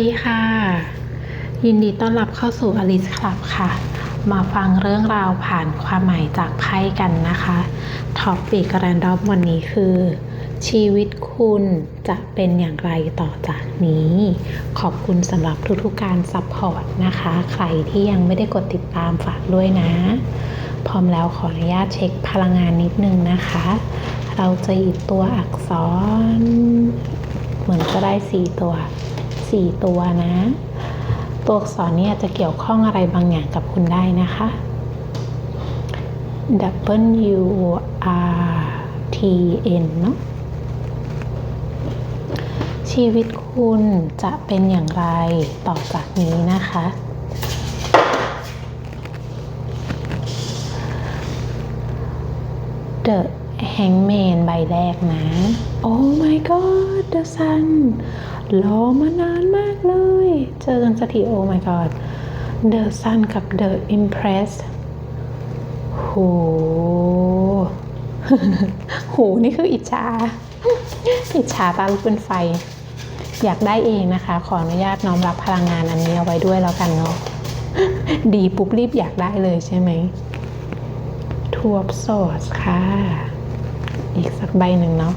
ดีค่ะ ยินดีต้อนรับเข้าสู่อลิสคลับค่ะ มาฟังเรื่องราวผ่านความหมายจากไพ่กันนะคะท็อปปิกแรนดอมวันนี้คือ ชีวิตคุณจะเป็นอย่างไรต่อจากนี้ ขอบคุณสำหรับทุกๆการซัพพอร์ตนะคะ ใครที่ยังไม่ได้กดติดตามฝากด้วยนะ พร้อมแล้วขออนุญาตเช็คพลังงานนิดนึงนะคะ เราจะหยิบตัวอักษร เหมือนก็ได้สี่ตัว สี่ตัวนะ ตัวอักษรเนี่ยจะเกี่ยวข้องอะไรบางอย่างกับคุณได้นะคะ W R T N เนาะชีวิตคุณจะเป็นอย่างไรต่อจากนี้นะคะ The Hangman ใบแรกนะ Oh my god The Sun รอมานานมากเลย เจอกันสักที Oh my god The Sun กับ The Impress โหโหนี่คืออิจฉา อิจฉาตาลุกเป็นไฟ อยากได้เองนะคะ ขออนุญาตน้อมรับพลังงานอันนี้เอาไว้ด้วยแล้วกันเนาะ ดีปุ๊บรีบอยากได้เลยใช่ไหมทูบสอสค่ะ อีกสักใบหนึ่งเนาะ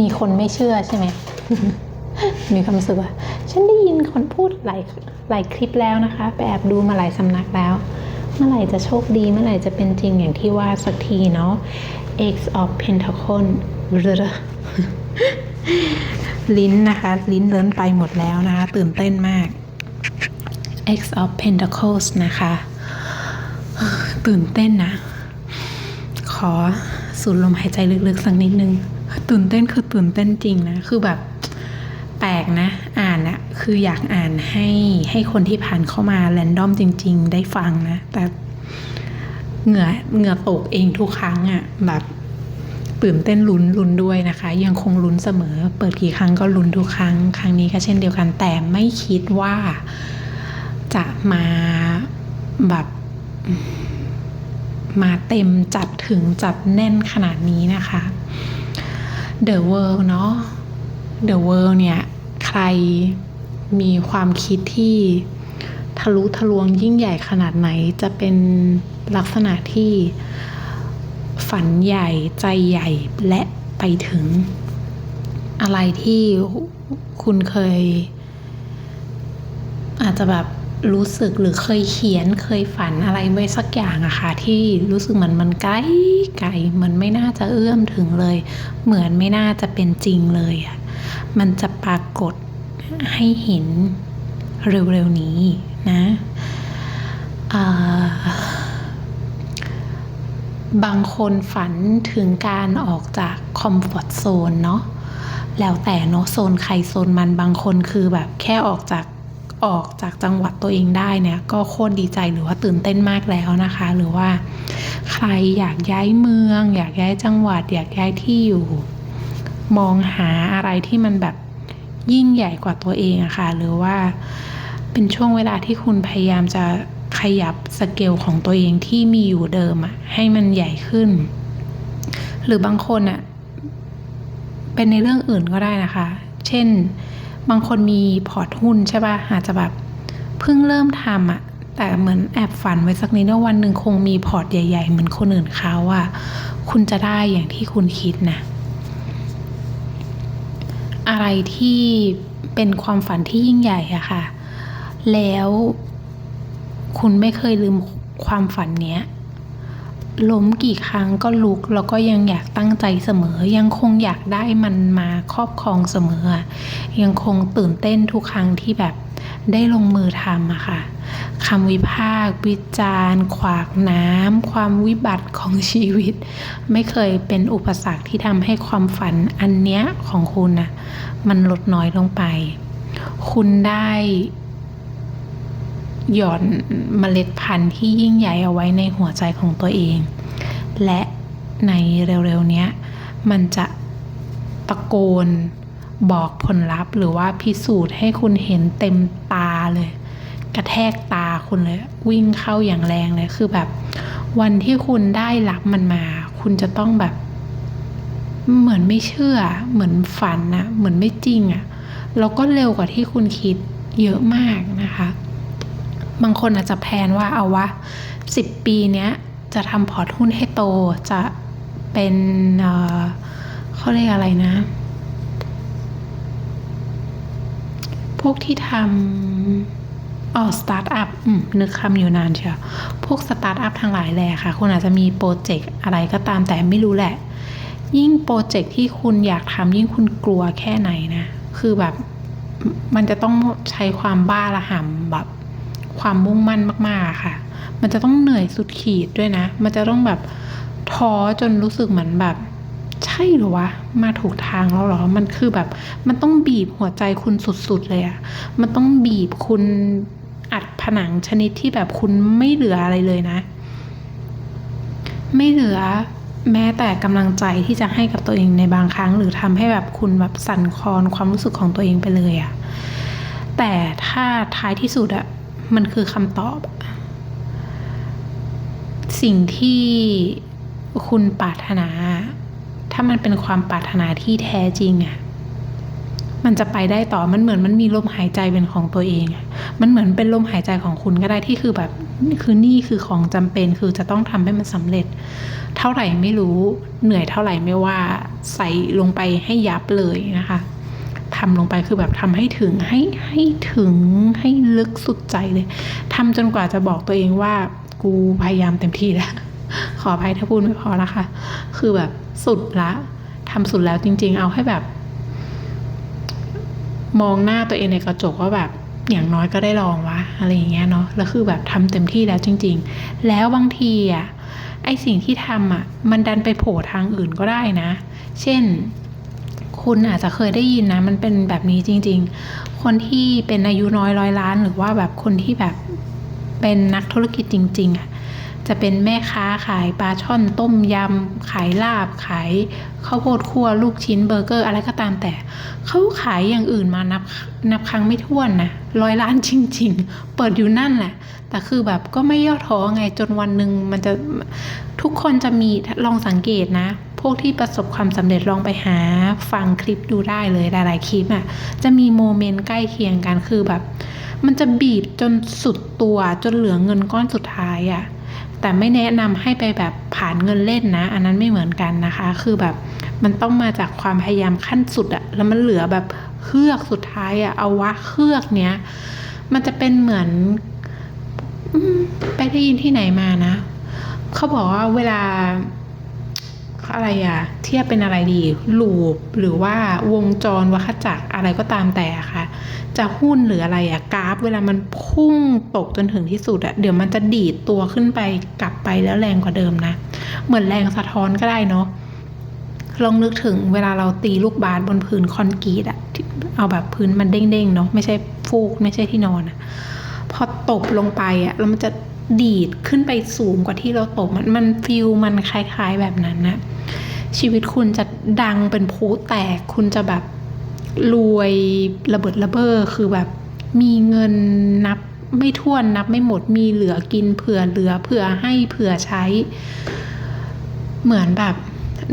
มีคนไม่เชื่อใช่ไหม มีความรู้สึกว่า ฉันได้ยินคนพูดหลายหลายคลิปแล้วนะคะ ไปแอบดูมาหลายสำนักแล้ว เมื่อไหร่จะโชคดี เมื่อไหร่จะเป็นจริงอย่างที่ว่าสักทีเนาะ X of Pentacle ลิ้นนะคะ ลิ้นเลิ้นไปหมดแล้วนะคะ ตื่นเต้นมาก X of Pentacles นะคะ ตื่นเต้นนะ ขอสูดลมหายใจลึกๆสักนิดนึง ตื่นเต้นคือตื่นเต้นจริงนะ คือแบบแปลกนะ อ่านอะคืออยากอ่านให้ให้คนที่ผ่านเข้ามาแรนดอมจริง ๆ ได้ฟังนะ แต่เหงื่อเหงื่อตกเองทุกครั้งอะแบบตื่นเต้นลุ้นลุ้นด้วยนะคะ ยังคงลุ้นเสมอ เปิดกี่ครั้งก็ลุ้นทุกครั้ง ครั้งนี้ก็เช่นเดียวกันแต่ไม่คิดว่าจะมาแบบมาเต็มจัดถึงจัดแน่นขนาดนี้นะคะ The World เนาะ The World เนี่ย ใครมีความคิดที่ทะลุทะลวงยิ่งใหญ่ขนาดไหนจะเป็นลักษณะที่ฝันใหญ่ใจใหญ่และไปถึง อะไรที่คุณเคย อาจจะแบบ รู้สึกหรือเคยเขียนเคยฝันอะไรไว้สักอย่างอะค่ะ ที่รู้สึกเหมือนมันไกลไกลมือนไม่น่าจะเอื้อมถึงเลย เหมือนไม่น่าจะเป็นจริงเลยอะมันจะปรากฏให้เห็นเร็วๆนี้นะบางคนฝันถึงการออกจากคอมฟอร์ทโซนเนาะแล้วแต่เนาะโซนใครโซนมันบางคนคือแบบแค่ออกจาก ออกจากจังหวัดตัวเองได้เนี่ยก็โคตรดีใจหรือว่าตื่นเต้นมากแล้วนะคะ หรือว่าใครอยากย้ายเมือง อยากย้ายจังหวัด อยากย้ายที่อยู่ มองหาอะไรที่มันแบบยิ่งใหญ่กว่าตัวเองอะค่ะ หรือว่าเป็นช่วงเวลาที่คุณพยายามจะขยับสเกลของตัวเองที่มีอยู่เดิมอะให้มันใหญ่ขึ้น หรือบางคนอะเป็นในเรื่องอื่นก็ได้นะคะ เช่น บางคนมีพอร์ตหุ้นใช่ป่ะอาจจะแบบเพิ่งเริ่มทำอะแต่เหมือนแอบฝันไว้สักนิดว่าวันหนึ่งคงมีพอร์ตใหญ่ ๆ เหมือนคนอื่นเขาอะคุณจะได้อย่างที่คุณคิดนะอะไรที่เป็นความฝันที่ยิ่งใหญ่อะค่ะ แล้วคุณไม่เคยลืมความฝันเนี้ย ล้มกี่ครั้งก็ลุกแล้วก็ยังอยากตั้งใจเสมอ ยังคงอยากได้มันมาครอบครองเสมอ ยังคงตื่นเต้นทุกครั้งที่แบบได้ลงมือทำอะค่ะคำวิพากษ์วิจารณ์ ขวากน้ำความวิบัติของชีวิต ไม่เคยเป็นอุปสรรคที่ทำให้ความฝันอันเนี้ยของคุณนะมันลดน้อยลงไป คุณได้ หย่อนเมล็ดพันธุ์ที่ยิ่งใหญ่เอาไว้ในหัวใจของตัวเอง และในเร็วๆเนี้ยมันจะตะโกนบอกผลลัพธ์ หรือว่าพิสูจน์ให้คุณเห็นเต็มตาเลย กระแทกตาคุณเลย วิ่งเข้าอย่างแรงเลยคือแบบ วันที่คุณได้รับมันมา คุณจะต้องแบบ เหมือนไม่เชื่อ เหมือนฝันนะเหมือนไม่จริงอะแล้วก็เร็วกว่าที่คุณคิดเยอะมากนะคะ บางคนอาจจะแพลนว่าเอาวะสิบปีเนี้ยจะทำพอร์ตหุ้นให้โตจะเป็นเเขาเรียกอะไรนะ พวกที่ทำอ๋อสตาร์ทอัพนึกคำอยู่นานเชียวพวกสตาร์ทอัพทั้งหลายแหละค่ะ คุณอาจจะมีโปรเจกต์อะไรก็ตามแต่ไม่รู้แหละ ยิ่งโปรเจกต์ที่คุณอยากทำยิ่งคุณกลัวแค่ไหนนะ คือแบบมันจะต้องใช้ความบ้าระห่ำแบบ ความมุ่งมั่นมากๆค่ะ มันจะต้องเหนื่อยสุดขีดด้วยนะ มันจะต้องแบบท้อจนรู้สึกเหมือนแบบ ใช่หรอวะ มาถูกทางแล้วหรอ มันคือแบบ มันต้องบีบหัวใจคุณสุดๆเลยอะมันต้องบีบคุณอัดผนังชนิดที่แบบคุณไม่เหลืออะไรเลยนะ ไม่เหลือแม้แต่กำลังใจที่จะให้กับตัวเองในบางครั้ง หรือทำให้แบบคุณแบบสั่นคลอนความรู้สึกของตัวเองไปเลยอะแต่ถ้าท้ายที่สุดอะ มันคือคำตอบ สิ่งที่คุณปรารถนา ถ้ามันเป็นความปรารถนาที่แท้จริงอะมันจะไปได้ต่อมันเหมือนมันมีลมหายใจเป็นของตัวเองมันเหมือนเป็นลมหายใจของคุณก็ได้ที่คือแบบคือนี่คือของจำเป็นคือจะต้องทำให้มันสำเร็จ เท่าไหร่ไม่รู้เหนื่อยเท่าไหร่ไม่ว่าใส่ลงไปให้ยับเลยนะคะ ทำลงไปคือแบบทำให้ถึงให้ให้ถึงให้ลึกสุดใจเลยทำจนกว่าจะบอกตัวเองว่ากูพยายามเต็มที่แล้วขออภัยถ้าพูดไม่พอนะคะ คือแบบสุดละทำสุดแล้วจริง ๆ เอาให้แบบ มองหน้าตัวเองในกระจกว่าแบบอย่างน้อยก็ได้ลองวะอะไรอย่างเงี้ยเนาะแล้วคือแบบทำเต็มที่แล้วจริง ๆ แล้วบางทีอะไอสิ่งที่ทำอะมันดันไปโผล่ทางอื่นก็ได้นะ เช่น คุณอาจจะเคยได้ยินนะ มันเป็นแบบนี้จริง ๆ คนที่เป็นอายุน้อยร้อยล้าน หรือว่าแบบคนที่แบบเป็นนักธุรกิจจริง ๆ อะ จะเป็นแม่ค้าขายปลาช่อนต้มยำ ขายลาบ ขายข้าวโพดคั่วลูกชิ้นเบอร์เกอร์อะไรก็ตามแต่ เขาขายอย่างอื่นมานับนับครั้งไม่ถ้วนนะร้อยล้านจริง ๆ เปิดอยู่นั่นแหละ แต่คือแบบก็ไม่ย่อท้อไงจนวันหนึ่งมันจะทุกคนจะมีลองสังเกตนะ พวกที่ประสบความสำเร็จลองไปหาฟังคลิปดูได้เลยหลายๆคลิปอะจะมีโมเมนต์ใกล้เคียงกันคือแบบ มันจะบีบจนสุดตัวจนเหลือเงินก้อนสุดท้ายอะแต่ไม่แนะนำให้ไปแบบผ่านเงินเล่นนะ อันนั้นไม่เหมือนกันนะคะ คือแบบมันต้องมาจากความพยายามขั้นสุดอะแล้วมันเหลือแบบเฮือกสุดท้ายอะเอาวะเฮือกเนี้ยมันจะเป็นเหมือนอไปได้ยินที่ไหนมานะ เขาบอกว่าเวลา อะไรอะเทียบเป็นอะไรดีลูปหรือว่าวงจรวัฏจักรอะไรก็ตามแต่ค่ะ จะหุ้นหรืออะไรอะกราฟ เวลามันพุ่งตกจนถึงที่สุดอะเดี๋ยวมันจะดีดตัวขึ้นไปกลับไปแล้วแรงกว่าเดิมนะ เหมือนแรงสะท้อนก็ได้เนาะลองนึกถึงเวลาเราตีลูกบาสบนพื้นคอนกรีตอะเอาแบบพื้นมันเด้งๆเนาะไม่ใช่ฟูกไม่ใช่ที่นอนอะพอตบลงไปอะแล้วมันจะ ดีดขึ้นไปสูงกว่าที่เราตบมันมันฟิลมันคล้าย ๆแบบนั้นนะชีวิตคุณจะดังเป็นพลุแตก คุณจะแบบรวยระเบิดระเบ้อคือแบบมีเงินนับไม่ถ้วนนับไม่หมดมีเหลือกินเผื่อเหลือเผื่อให้เผื่อใช้ เหมือนแบบ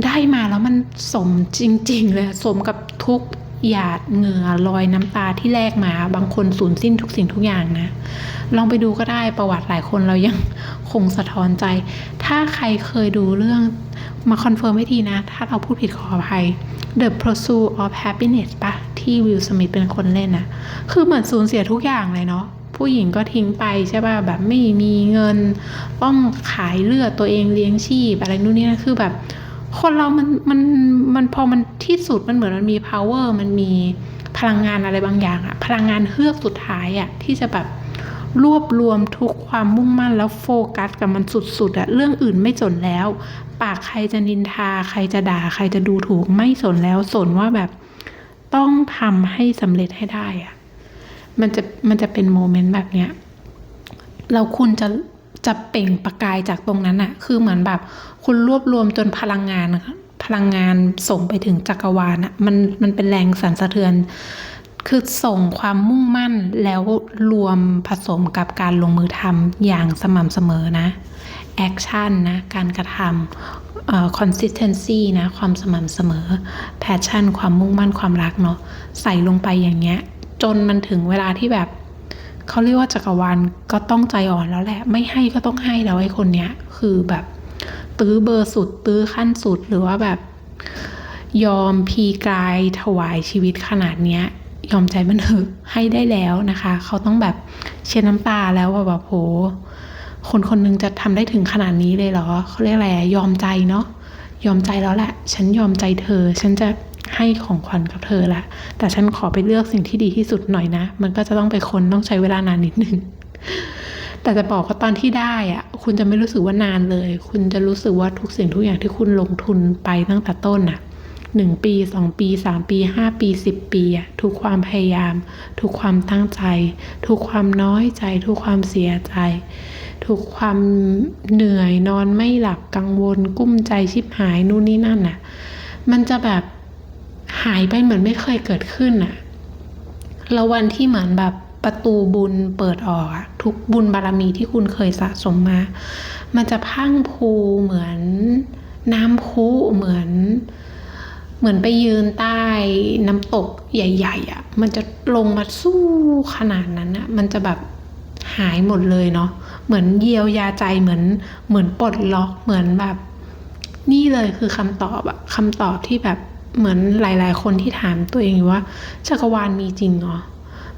ได้มาแล้วมันสมจริง ๆ เลยสมกับทุก หยาดเหงื่อรอยน้ำตาที่แลกมา บางคนสูญสิ้นทุกสิ่งทุกอย่างนะ ลองไปดูก็ได้ประวัติหลายคนเรายังคงสะท้อนใจ ถ้าใครเคยดูเรื่องมาคอนเฟิร์มให้ทีนะ ถ้าเราพูดผิดขออภัย The Pursuit of Happiness ปะที่วิลสมิธเป็นคนเล่นนะคือเหมือนสูญเสียทุกอย่างเลยเนาะผู้หญิงก็ทิ้งไปใช่ป่ะแบบไม่มีเงิน ต้องขายเลือดตัวเองเลี้ยงชีพอะไรนู่นนี่นะคือแบบ คนเรามันมันมันพอมันที่สุดมันเหมือนมันมี power มันมีพลังงานอะไรบางอย่างอะพลังงานเฮือกสุดท้ายอะที่จะแบบรวบรวมทุกความมุ่งมั่นแล้วโฟกัสกับมันสุดๆอะเรื่องอื่นไม่สนแล้ว ปากใครจะนินทา ใครจะด่า ใครจะดูถูกไม่สนแล้วสนว่าแบบต้องทำให้สำเร็จให้ได้อะมันจะมันจะเป็นโมเมนต์แบบเนี้ยแล้วคุณจะ จะเปล่งประกายจากตรงนั้นอะคือเหมือนแบบคุณรวบรวมจนพลังงานพลังงานส่งไปถึงจักรวาลอะมันมันเป็นแรงสั่นสะเทือน คือส่งความมุ่งมั่นแล้วรวมผสมกับการลงมือทำอย่างสม่ำเสมอนะแอคชั่นนะการกระทเอ่อ consistency นะความสม่ำเสมอ passion ความมุ่งมั่นความรักเนาะใส่ลงไปอย่างเงี้ย จนมันถึงเวลาที่แบบ เขาเรียกว่าจักรวาลก็ต้องใจอ่อนแล้วแหละ ไม่ให้ก็ต้องให้แล้วไอ้คนเนี้ย คือแบบ ตื้อเบอร์สุด ตื้อขั้นสุดหรือว่าแบบ ยอมพีกายถวายชีวิตขนาดเนี้ย ยอมใจมันเถอะให้ได้แล้วนะคะ เขาต้องแบบเช็ดน้ำตาแล้วว่าแบบโหคนคนหนึงจะทำได้ถึงขนาดนี้เลยเหรอเขาเรียกอะไรยอมใจเนาะยอมใจแล้วแหละ ฉันยอมใจเธอ ฉันจะ ให้ของขวัญกับเธอละแต่ฉันขอไปเลือกสิ่งที่ดีที่สุดหน่อยนะ มันก็จะต้องไปคนต้องใช้เวลานานนิดนึงแต่จะบอกว่าตอนที่ได้อะคุณจะไม่รู้สึกว่านานเลย คุณจะรู้สึกว่าทุกสิ่งทุกอย่างที่คุณลงทุนไปตั้งแต่ต้นอะหนึ่งปีสองปีสามปีห้าปีสิบปีอะทุกความพยายาม ทุกความตั้งใจ ทุกความน้อยใจ ทุกความเสียใจ ทุกความเหนื่อยนอนไม่หลับกังวลกุ้มใจชิบหายนู่นนี่นั่นน่ะมันจะแบบ หายไปเหมือนไม่เคยเกิดขึ้นน่ะแล้ววันที่เหมือนแบบประตูบุญเปิดออกอะทุกบุญบารมีที่คุณเคยสะสมมา มันจะพังพูเหมือนน้ำพุเหมือน เหมือนไปยืนใต้น้ำตกใหญ่ๆอะ่ะ มันจะลงมาสู้ขนาดนั้นอะ่ะ มันจะแบบหายหมดเลยเนาะ เหมือนเยียวยาใจเหมือน เหมือนปลดล็อกเหมือนแบบ นี่เลยคือคำตอบอะคำตอบที่แบบ เหมือนหลาย ๆ คนที่ถามตัวเองว่าจักรวาลมีจริงเหรอ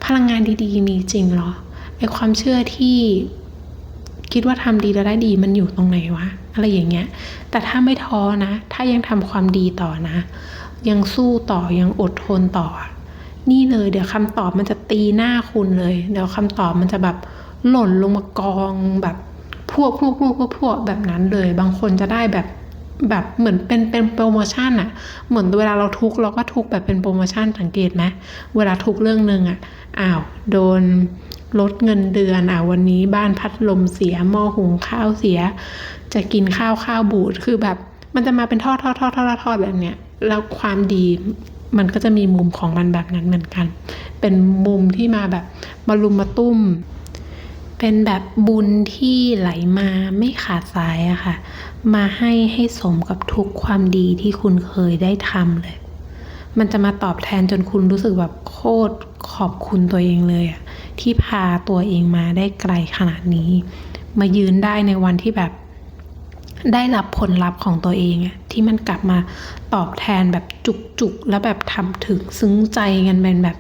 พลังงานดีๆ มีจริงเหรอไอความเชื่อที่คิดว่าทำดีแล้วได้ดีมันอยู่ตรงไหนวะอะไรอย่างเงี้ย แต่ถ้าไม่ท้อนะ ถ้ายังทำความดีต่อนะ ยังสู้ต่อยังอดทนต่อ นี่เลยเดี๋ยวคำตอบมันจะตีหน้าคุณเลย เดี๋ยวคำตอบมันจะแบบหล่นลงมากองแบบพวกพวกพวกพวกพวกแบบนั้นเลย บางคนจะได้แบบ แบบเหมือนเป็นเป็นโปรโมชั่นอะเหมือนเวลาเราทุกเราก็ทุกแบบเป็นโปรโมชั่นสังเกตไหมเวลาทุกเรื่องหนึ่งอะอ้าวโดนลดเงินเดือนอะวันนี้บ้านพัดลมเสียหม้อหุงข้าวเสีย จะกินข้าวข้าวบูดคือแบบ มันจะมาเป็นทอดทอดทอดทอดทอดแบบเนี้ยแล้วความดีมันก็จะมีมุมของมันแบบนั้นเหมือนกัน เป็นมุมที่มาแบบมารุมมาตุ้ม เป็นแบบบุญที่ไหลมาไม่ขาดสายอะค่ะ มาให้ให้สมกับทุกความดีที่คุณเคยได้ทำเลย มันจะมาตอบแทนจนคุณรู้สึกแบบโคตรขอบคุณตัวเองเลยอะที่พาตัวเองมาได้ไกลขนาดนี้ มายืนได้ในวันที่แบบได้รับผลลัพธ์ของตัวเองอะที่มันกลับมาตอบแทนแบบจุกๆ แล้วแบบทำถึงซึ้งใจกันเป็นแบบ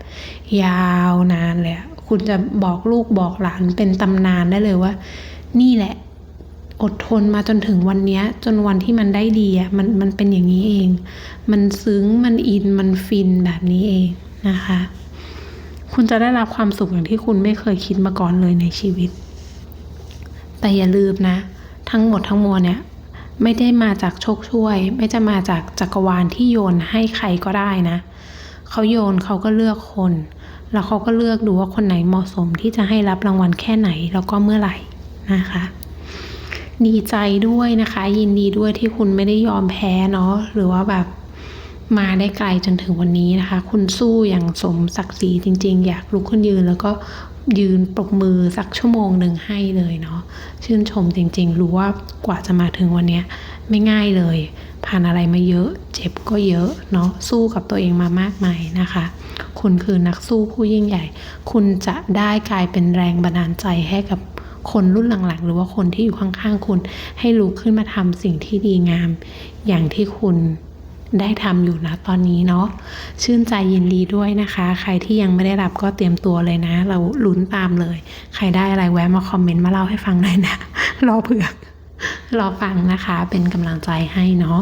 ยาวนานเลยอะ คุณจะบอกลูกบอกหลานเป็นตำนานได้เลยว่า นี่แหละ อดทนมาจนถึงวันนี้จนวันที่มันได้ดีอะมันมันเป็นอย่างนี้เอง มันซึ้งมันอินมันฟินแบบนี้เองนะคะ คุณจะได้รับความสุขอย่างที่คุณไม่เคยคิดมาก่อนเลยในชีวิต แต่อย่าลืมนะ ทั้งหมดทั้งมวลเนี่ยไม่ได้มาจากโชคช่วย ไม่จะมาจากจักรวาลที่โยนให้ใครก็ได้นะ เขาโยนเขาก็เลือกคน แล้วเขาก็เลือกดูว่าคนไหนเหมาะสมที่จะให้รับรางวัลแค่ไหนแล้วก็เมื่อไหร่นะคะ ดีใจด้วยนะคะ ยินดีด้วยที่คุณไม่ได้ยอมแพ้เนาะหรือว่าแบบมาได้ไกลจนถึงวันนี้นะคะ คุณสู้อย่างสมศักดิ์ศรีจริง ๆ อยากลุกขึ้นยืนแล้วก็ยืนปรบมือสักชั่วโมงหนึ่งให้เลยเนาะชื่นชมจริง ๆ รู้ว่ากว่าจะมาถึงวันนี้ไม่ง่ายเลย ผ่านอะไรมาเยอะ เจ็บก็เยอะเนาะสู้กับตัวเองมามากมายนะคะ คุณคือนักสู้ผู้ยิ่งใหญ่ คุณจะได้กลายเป็นแรงบันดาลใจให้กับคนรุ่นหลังๆ หรือว่าคนที่อยู่ข้างๆคุณ ให้ลุกขึ้นมาทำสิ่งที่ดีงาม อย่างที่คุณได้ทำอยู่นะตอนนี้เนาะชื่นใจยินดีด้วยนะคะ ใครที่ยังไม่ได้รับก็เตรียมตัวเลยนะ เราลุ้นตามเลย ใครได้อะไรแวะมาคอมเมนต์มาเล่าให้ฟังหน่อยนะรอเผือกรอฟังนะคะ เป็นกำลังใจให้เนาะ